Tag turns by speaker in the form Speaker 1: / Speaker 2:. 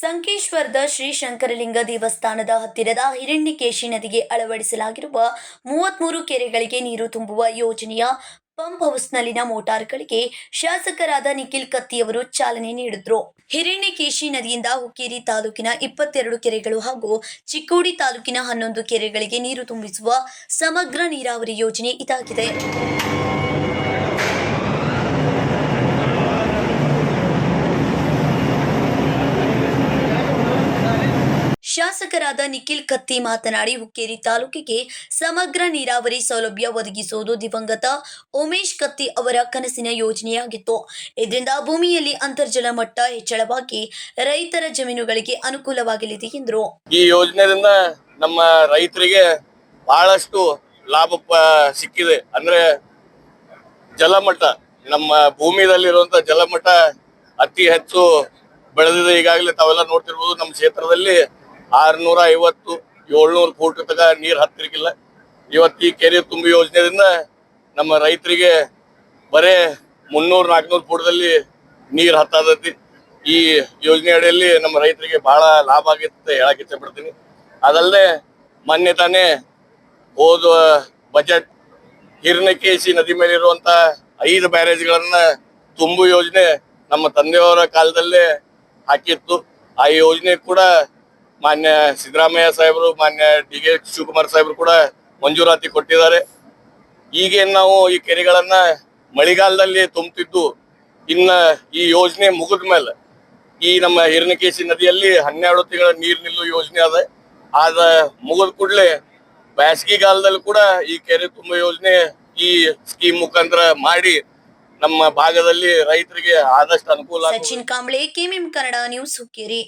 Speaker 1: ಸಂಕೇಶ್ವರದ ಶ್ರೀ ಶಂಕರಲಿಂಗ ದೇವಸ್ಥಾನದ ಹತ್ತಿರದ ಹಿರಣ್ಯಕೇಶಿ ನದಿಗೆ ಅಳವಡಿಸಲಾಗಿರುವ ಮೂವತ್ಮೂರು ಕೆರೆಗಳಿಗೆ ನೀರು ತುಂಬುವ ಯೋಜನೆಯ ಪಂಪ್ ಹೌಸ್ನಲ್ಲಿನ ಮೋಟಾರ್ಗಳಿಗೆ ಶಾಸಕರಾದ ನಿಖಿಲ್ ಕತ್ತಿಯವರು ಚಾಲನೆ ನೀಡಿದ್ರು. ಹಿರಣ್ಯಕೇಶಿ ನದಿಯಿಂದ ಹುಕ್ಕೇರಿ ತಾಲೂಕಿನ ಇಪ್ಪತ್ತೆರಡು ಕೆರೆಗಳು ಹಾಗೂ ಚಿಕ್ಕೋಡಿ ತಾಲೂಕಿನ ಹನ್ನೊಂದು ಕೆರೆಗಳಿಗೆ ನೀರು ತುಂಬಿಸುವ ಸಮಗ್ರ ನೀರಾವರಿ ಯೋಜನೆ ಇದಾಗಿದೆ. ಶಾಸಕರಾದ ನಿಖಿಲ್ ಕತ್ತಿ ಮಾತನಾಡಿ, ಹುಕ್ಕೇರಿ ತಾಲೂಕಿಗೆ ಸಮಗ್ರ ನೀರಾವರಿ ಸೌಲಭ್ಯ ಒದಗಿಸುವುದು ದಿವಂಗತ ಉಮೇಶ್ ಕತ್ತಿ ಅವರ ಕನಸಿನ ಯೋಜನೆಯಾಗಿತ್ತು. ಇದರಿಂದ ಭೂಮಿಯಲ್ಲಿ ಅಂತರ್ಜಲ ಮಟ್ಟ ಹೆಚ್ಚಳವಾಗಿ ರೈತರ ಜಮೀನುಗಳಿಗೆ ಅನುಕೂಲವಾಗಲಿದೆ ಎಂದರು.
Speaker 2: ಈ ಯೋಜನೆಯಿಂದ ನಮ್ಮ ರೈತರಿಗೆ ಬಹಳಷ್ಟು ಲಾಭ ಸಿಕ್ಕಿದೆ. ಅಂದ್ರೆ ಜಲಮಟ್ಟ ನಮ್ಮ ಭೂಮಿಯಲ್ಲಿರುವಂತ ಜಲಮಟ್ಟ ಅತಿ ಹೆಚ್ಚು ಬೆಳೆದಿದೆ. ಈಗಾಗಲೇ ತಾವೆಲ್ಲ ನೋಡ್ತಿರ್ಬೋದು, ನಮ್ಮ ಕ್ಷೇತ್ರದಲ್ಲಿ ಆರ್ನೂರ ಐವತ್ತು ಏಳ್ನೂರು ಫೂಟ್ ತಗ ನೀರು ಹತ್ತಿರಕ್ಕಿಲ್ಲ. ಇವತ್ತು ಈ ಕೆರೆ ತುಂಬಿ ಯೋಜನೆಯಿಂದ ನಮ್ಮ ರೈತರಿಗೆ ಬರೇ ಮುನ್ನೂರು, ನಾಲ್ಕುನೂರು ಫೂಟದಲ್ಲಿ ನೀರು ಹತ್ತದತಿ ಈ ಯೋಜನೆ ಅಡಿಯಲ್ಲಿ ನಮ್ಮ ರೈತರಿಗೆ ಬಹಳ ಲಾಭ ಆಗಿತ್ತು ಹೇಳಕ್ ಇಚ್ಛೆ ಪಡ್ತೀನಿ. ಅದಲ್ಲದೆ ಮೊನ್ನೆ ತಾನೇ ಹೋದ ಬಜೆಟ್ ಹಿರಣಕೇಶಿ ನದಿ ಮೇಲಿರುವಂತ ಐದು ಬ್ಯಾರೇಜ್ಗಳನ್ನು ತುಂಬು ಯೋಜನೆ ನಮ್ಮ ತಂದೆಯವರ ಕಾಲದಲ್ಲೇ ಹಾಕಿತ್ತು. ಆ ಯೋಜನೆ ಕೂಡ ಮಾನ್ಯ ಸಿದ್ದರಾಮಯ್ಯ ಸಾಹೇಬರು, ಮಾನ್ಯ ಡಿ ಕೆ ಶಿವಕುಮಾರ್ ಸಾಹೇಬರು ಕೂಡ ಮಂಜೂರಾತಿ ಕೊಟ್ಟಿದ್ದಾರೆ. ಈಗೇನು ನಾವು ಈ ಕೆರೆಗಳನ್ನ ಮಳೆಗಾಲದಲ್ಲಿ ತುಂಬುತ್ತಿದ್ದು ಇನ್ನ ಈ ಯೋಜನೆ ಮುಗಿದ ಮೇಲೆ ಈ ನಮ್ಮ ಹಿರಣ್ಯಕೇಶಿ ನದಿಯಲ್ಲಿ ಹನ್ನೆರಡು ತಿಂಗಳ ನೀರು ನಿಲ್ಲುವ ಯೋಜನೆ ಅದ. ಆದ ಮುಗಿದ ಕೂಡಲೇ ಕಾಲದಲ್ಲಿ ಕೂಡ ಈ ಕೆರೆ ತುಂಬ ಯೋಜನೆ ಈ ಸ್ಕೀಮ್ ಮುಖಾಂತರ ಮಾಡಿ ನಮ್ಮ ಭಾಗದಲ್ಲಿ ರೈತರಿಗೆ ಆದಷ್ಟು ಅನುಕೂಲ.
Speaker 1: Sachin Kamble, KMM Kannada news Hukkeri.